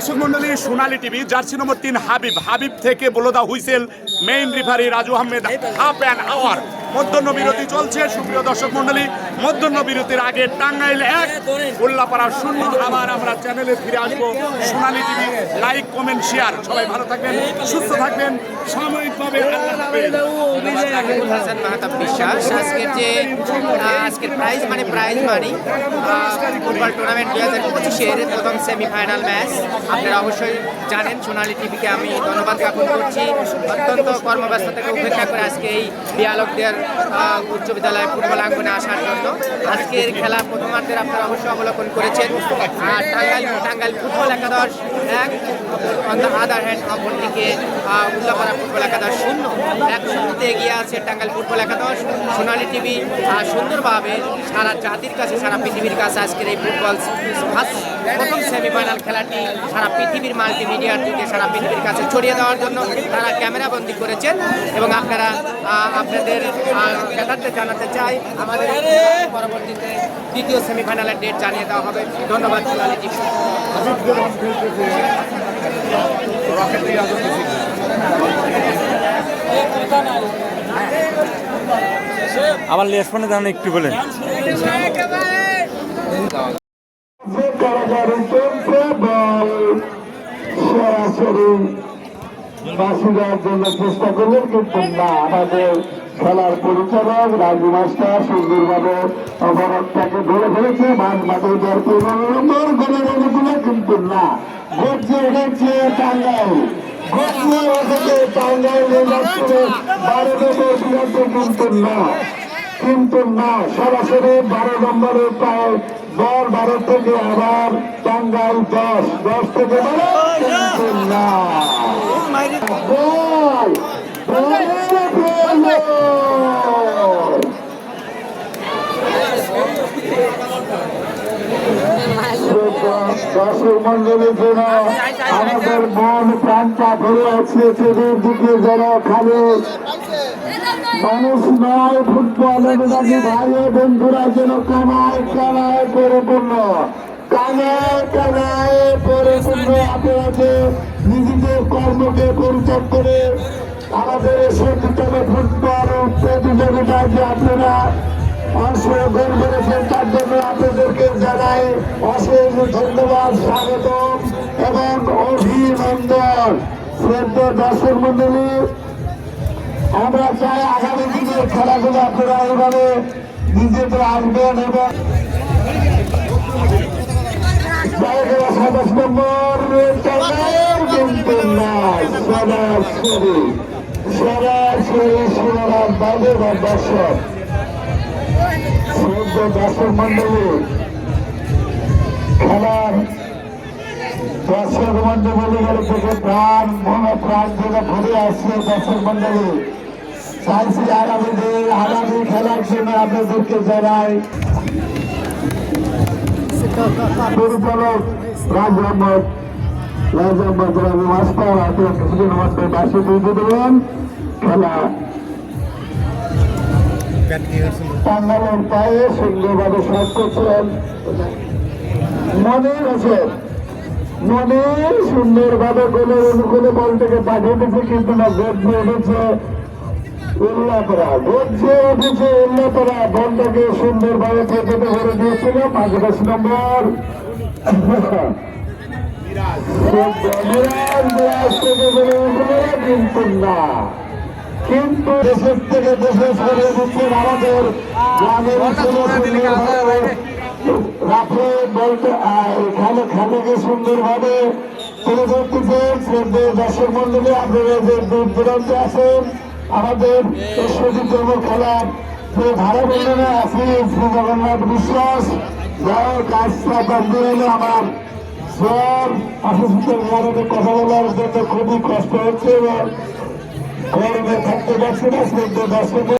দর্শক মন্ডলী, সোনালী TV, jersey নম্বর তিন হাবিব। হাবিব থেকে বলোদা whistle, main referee Raju Ahmed, half an hour. মধ্যাহ্ন বিরতি চলছে। সুপ্রিয় দর্শক মন্ডলী মধ্যাহ্ন বিরতির আগে টাঙ্গাইল এক উল্লাপাড়া শূন্য। আবার আমরা চ্যানেলে ফিরে আসব Sonali TV. Like comment share সবাই ভালো থাকবেন সুস্থ থাকবেন। সাময়িকভাবে মাহতাব আজকের প্রাইজ মানে প্রাইজ মানি ফুটবল টুর্নামেন্ট দুই হাজার পঁচিশের প্রথম সেমিফাইনাল ম্যাচ আপনারা অবশ্যই জানেন সোনালী টিভিকে আমি ধন্যবাদ জ্ঞাপন করছি। অত্যন্ত কর্মব্যস্ত থেকে উপেক্ষা করে আজকে এই বিয়ালকদের আহ, উচ্চ বিদ্যালয় ফুটবল আঙ্গনে আসার জন্য। আজকের খেলা প্রথমার্ধের আপনারা অবশ্যই অবলোকন করেছেন। আর টাঙ্গাইল টাঙ্গাইল ফুটবল একাদশ এক অন দ্য আদার হ্যান্ড অপরদিকে উল্লাপাড়া ফুটবল একাদশ শূন্য এক শূন্যতে এগিয়ে আছে টাঙ্গাইল ফুটবল একাদশ। সোনালী টিভি সুন্দরভাবে সারা জাতির কাছে সারা পৃথিবীর কাছে আজকের এই ফুটবল প্রথম সেমিফাইনাল খেলাটি সারা পৃথিবীর মাল্টিমিডিয়ার দিকে সারা পৃথিবীর কাছে ছড়িয়ে দেওয়ার জন্য তারা ক্যামেরা বন্দি করেছেন এবং আপনারা আপনাদের আহ, জানাতে চাই আমাদের পরবর্তীতে দ্বিতীয় সেমিফাইনালের ডেট জানিয়ে দেওয়া হবে। ধন্যবাদ সোনালী টিভি। আমার লেসপনে দাঁড়ানো একটু বলেন। সরাসরি বাসি দেওয়ার জন্য চেষ্টা করলেন কিন্তু না আমাদের খেলার পরিচালক রাজু মাস্টার সুন্দরভাবে অবরোধটাকে ধরে ফেলেছে মাঝ দেওয়ার নম্বর গোলের অনুকূলে কিন্তু না। ঘটছে উঠেছে ঘটছে কিন্তু না। সরাসরি বারো নম্বরে প্রায় দশ, বারো থেকে আবার টাঙ্গাইল দশ দশ থেকে বারো কিন্তু না বল! বলের প্রয়োজন! দর্শক মন্ডলীর জন্য আমাদের মন প্রাণটা ভরে আছে চতুর্দিকে যারা খালে মানুষ নয়, ফুটবল নাকি ভাই বন্ধুরা যেন কানায় কানায় পরিপূর্ণ করে আমাদের সত্যতম ফুটবল প্রতিযোগিতায় যে আপনারা অংশগ্রহণ করেছেন তার জন্য আপনাদেরকে জানাই অশেষ ধন্যবাদ, স্বাগতম এবং অভিনন্দন। শ্রদ্ধ দর্শক মন্ডলী, আমরা চাই আগামী দিনের খেলাগুলো আপনারা এইভাবে নিজেদের আসবেন এবং সাতাশ নম্বর কিন্তু না সরাসরি সরাসরি সোনার বাইরে দর্শক। শ্রদ্ধ দর্শক মন্ডলী খেলার দর্শক মন্ডলী থেকে প্রাণ মন প্রাণ থেকে ভরে আসছে দর্শক মন্ডলী চাইছি আগামী দিন আগামী খেলার জন্য আপনাদেরকে জানাই পরিচালক রাজ আহমদ রাজ আহমদ রবি মাস্টার আপনার কিছুদিন বাসে দিয়ে দেবেন খেলা টাঙ্গালের পায়ে সুন্দরভাবে সাজ করছিলেন মনে হোসেন। মনে সুন্দরভাবে গোলের অনুকূলে বলটাকে পাঠিয়ে দিয়েছে কিন্তু না গোট নিয়ে উঠেছে উল্লাপরা গোটছে উঠেছে উল্লাপরা বলটাকে সুন্দরভাবে পেতে ধরে দিয়েছিল পাঁচ নম্বর থেকে বলে কিন্তু না। কিন্তু দেশের থেকে দেশে ছড়িয়ে দিচ্ছেন আমাদের গ্রামের রাখে বলতে এখানে খালেকে সুন্দরভাবে তুলে ধরতেছে দর্শক মন্ডলী আপনারা যে দূর দূরান্তে আছেন আমাদের সতীতম খেলার যে ধারা বর্ণনে আছে শ্রী জগন্নাথ বিশ্বাস যার কাজটা হলে আমার স্যার অসুস্থের কথা বলার জন্য খুবই কষ্ট হচ্ছে এবং গরমে থাকতে বসবাস করতে দর্শক